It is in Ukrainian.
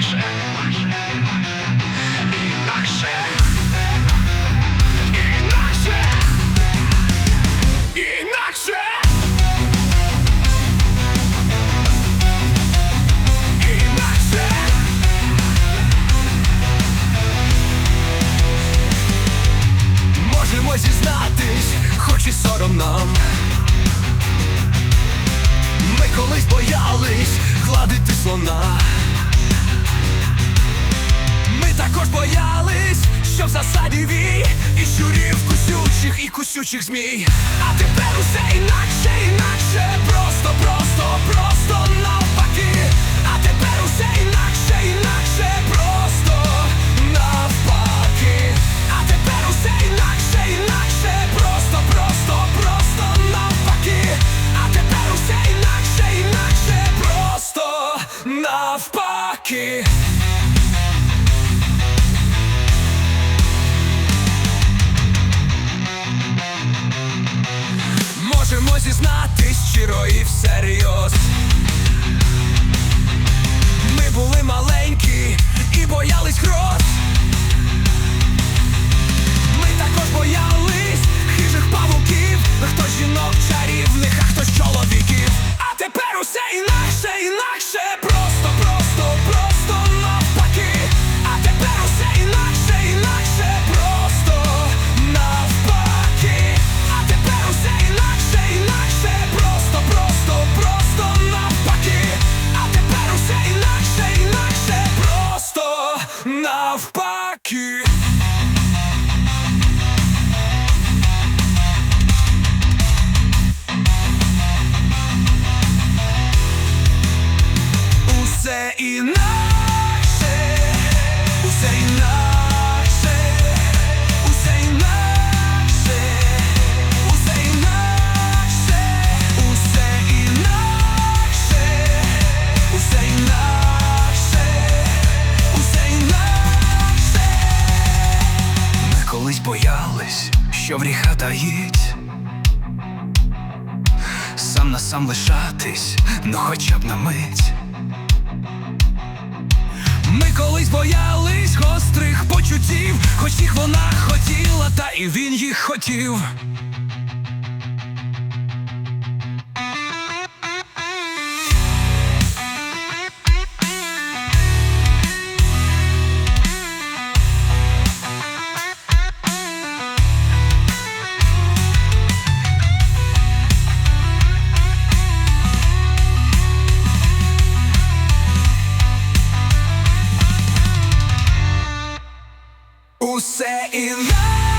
інакше. Інакше. Інакше. Інакше. Інакше. Можемо зізнатись, хоч і сором нам. Ми колись боялись гладити слона. Також боялись, що в засаді вій і щурів кусючих і кусючих змій. А тепер усе інакше, інакше, просто, просто, просто навпаки. А тепер усе інакше, інакше, просто навпаки. А тепер усе інакше, інакше, просто, просто, просто навпаки. А тепер усе інакше, інакше, просто навпаки. Навпаки Усе інакше, усе інакше, боялись, що в гріха таїть Сам на сам лишатись, ну хоча б на мить. Ми колись боялись гострих почуттів, хоч їх вона хотіла, та і він їх хотів. Усе інакше